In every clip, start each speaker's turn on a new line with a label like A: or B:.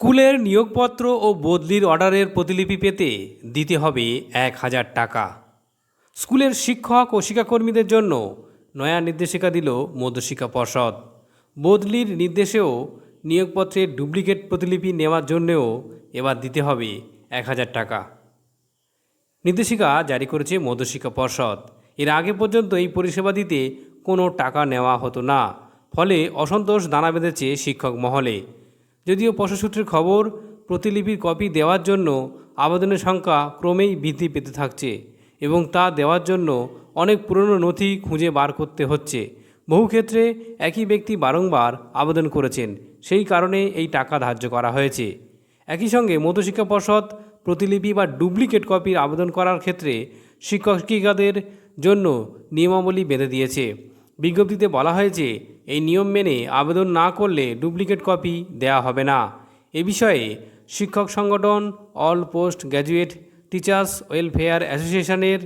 A: স্কুলের নিয়োগপত্র ও বদলির অর্ডারের প্রতিলিপি পেতে দিতে হবে এক হাজার টাকা। স্কুলের শিক্ষক ও শিক্ষাকর্মীদের জন্য নয়া নির্দেশিকা দিল মধ্যশিক্ষা পর্ষদ। বদলির নির্দেশেও নিয়োগপত্রের ডুপ্লিকেট প্রতিলিপি নেওয়ার জন্যেও এবার দিতে হবে এক হাজার টাকা। নির্দেশিকা জারি করেছে মধ্যশিক্ষা পর্ষদ। এর আগে পর্যন্ত এই পরিষেবা দিতে কোনো টাকা নেওয়া হতো না। ফলে অসন্তোষ দানা বেঁধেছে শিক্ষক মহলে। যদিও পর্ষসূত্রের খবর, প্রতিলিপির কপি দেওয়ার জন্য আবেদনের সংখ্যা ক্রমেই বৃদ্ধি পেতে থাকছে এবং তা দেওয়ার জন্য অনেক পুরনো নথি খুঁজে বার করতে হচ্ছে। বহু ক্ষেত্রে একই ব্যক্তি বারংবার আবেদন করেছেন, সেই কারণে এই টাকা ধার্য করা হয়েছে। একই সঙ্গে মধ্যশিক্ষা পর্ষদ প্রতিলিপি বা ডুপ্লিকেট কপির আবেদন করার ক্ষেত্রে শিক্ষক শিক্ষিকাদের জন্য নিয়মাবলী বেঁধে দিয়েছে। বিজ্ঞপ্তিতে বলা হয়েছে এই নিয়ম মেনে আবেদন না করলে ডুপ্লিকেট কপি দেওয়া হবে না। এ বিষয়ে শিক্ষক সংগঠন all post graduate teachers welfare অ্যাসোসিয়েশনের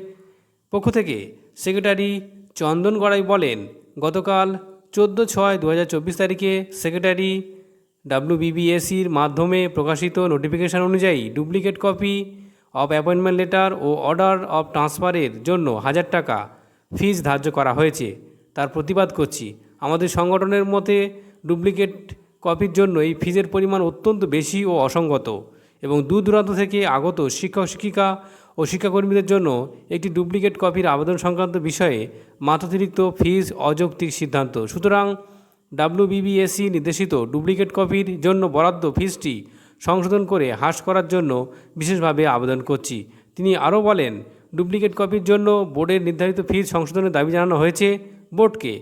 A: পক্ষ থেকে সেক্রেটারি চন্দন গড়াই বলেন, গতকাল চোদ্দ ছয় দু তারিখে সেক্রেটারি ডাব্লিউবিবিএসির মাধ্যমে প্রকাশিত নোটিফিকেশন অনুযায়ী duplicate copy of appointment letter O order of ট্রান্সফারের জন্য হাজার টাকা ফিজ ধার্য করা হয়েছে। তার প্রতিবাদ করছি। আমাদের সংগঠনের মতে ডুপ্লিকেট কপির জন্য এই ফিজের পরিমাণ অত্যন্ত বেশি ও অসঙ্গত এবং দূর দূরান্ত থেকে আগত শিক্ষক, শিক্ষিকা ও শিক্ষাকর্মীদের জন্য একটি ডুপ্লিকেট কপির আবেদন সংক্রান্ত বিষয়ে মাথাতিরিক্ত ফিজ অযৌক্তিক সিদ্ধান্ত। সুতরাং ডাব্লিউবিবিএসসি নির্দেশিত ডুপ্লিকেট কপির জন্য বরাদ্দ ফিজটি সংশোধন করে হ্রাস করার জন্য বিশেষভাবে আবেদন করছি। তিনি আরও বলেন, ডুপ্লিকেট কপির জন্য বোর্ডের নির্ধারিত ফিজ সংশোধনের দাবি জানানো হয়েছে বোর্ডকে।